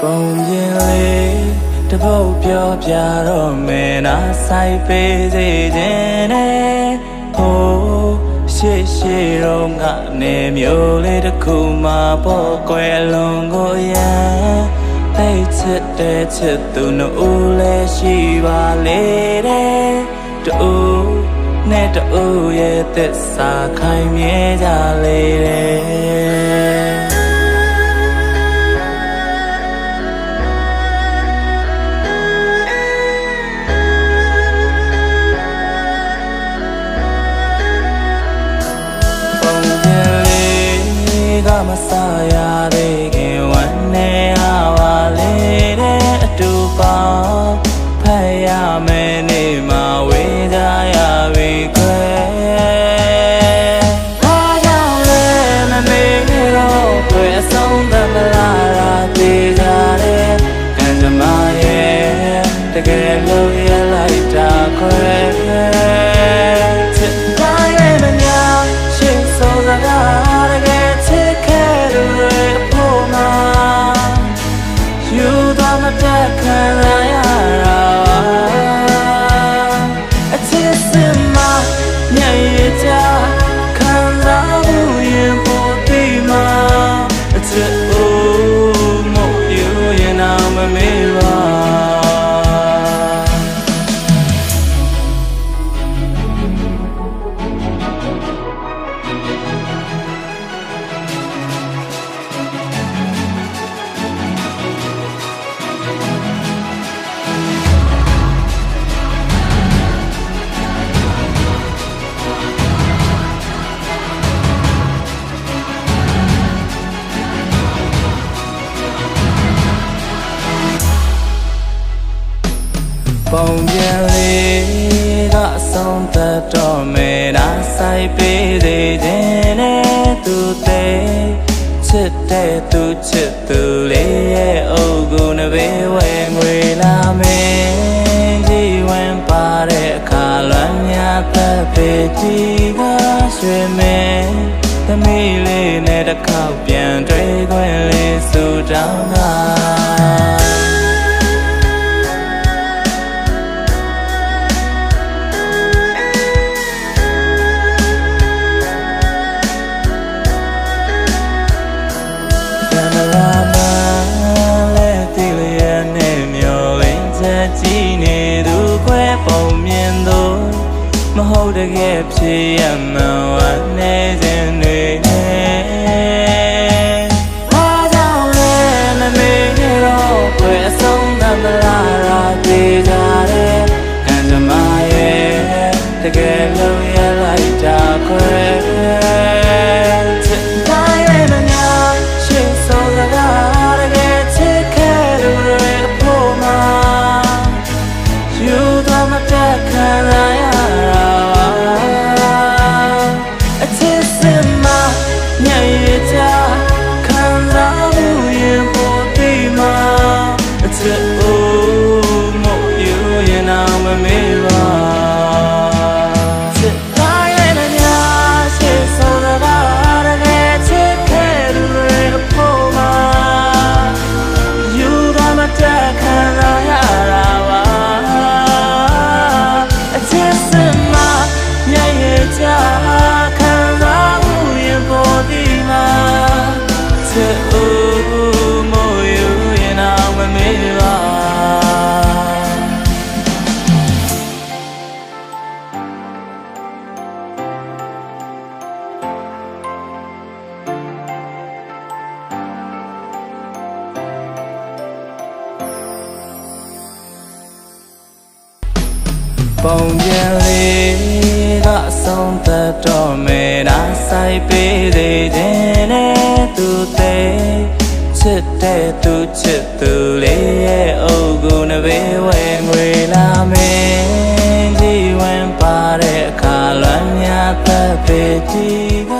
ပုံပြင်လေးတပုတ်ပြောပြတော့မယ်နာဆိုင်ပေးစေခြင်းနဲ့ဟိုးရှေ့ရှေ့တော့ကနေမျိုးလေးတစ်ခုမှပေါ်ကွယ်လုံးကိုရန်သိချစ်တဲ့ချစ်သူနှုတ်လည်းရှိပါလေတဲ့တူနဲ့တူရဲ့သစ္စာခိုင်မြဲကြလေတဲ့ ဆရသေးခင်ဝမ်းနေရပါလေတဲ့အတူပေါင်းဖတ်ရမယ်နေမှာဝေးကြရပြီခွဲဘာကြောင့်လဲမမေ့တော့ခွဲအဆုံးသမလားရာသေးကြတယ်ကံကြမ္မာရဲ့တကယ်လို့ ပုံပြန်လေးကအဆုံးသတ်တော့မယ်ဒါဆိုင်ပေးသေးခြင်းနဲ့သူသေးချစ်တဲ့သူချစ်သူလေးရဲ့အုပ်ကိုနဘေးဝဲငွေလာမယ်ဒီဝင်ပါတဲ့အခါလွမ်းများသက်ပေတီကရွှေမယ်သမီးလေးနဲ့တစ်ခေါက်ပြန်တွေ့ခွင့်လေးဆူတောင်းတာ မဟုတ်တကယ်ဖြစ်ရမှန်ဝနေခြင်းတွေ ပုံပြန်လေးကအဆုံးသတ်တော့မယ်ဒါဆိုင်ပေးသေးခြင်းနဲ့သူသေးချစ်တဲ့သူချစ်သူလေးရဲ့အုပ်ကိုနဘေးဝဲငွေလာမယ်ဒီဝင်ပါတဲ့အခါလွမ်းများသက်ပေတီကရွှေမဲ